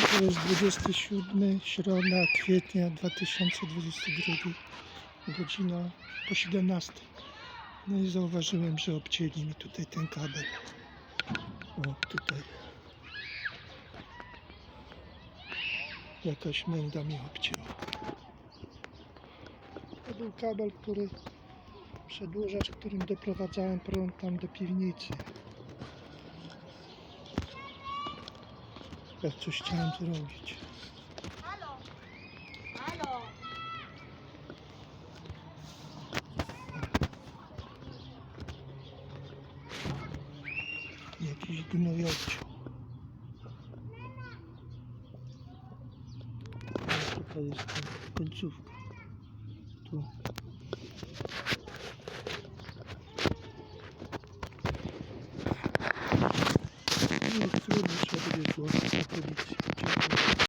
To jest 27 środa kwietnia 2022 godzina po 17. No i zauważyłem, że obcięli mi tutaj ten kabel. O, tutaj. Jakaś menda mi obcięła. To był kabel, który przedłużacz, którym doprowadzałem prąd tam do piwnicy. Jak coś chciałem zrobić. Halo! Halo! Jakiś gnojowciu. A Tutaj jest końcówka. Tu. Можливо, сьогодні ще буде чогось.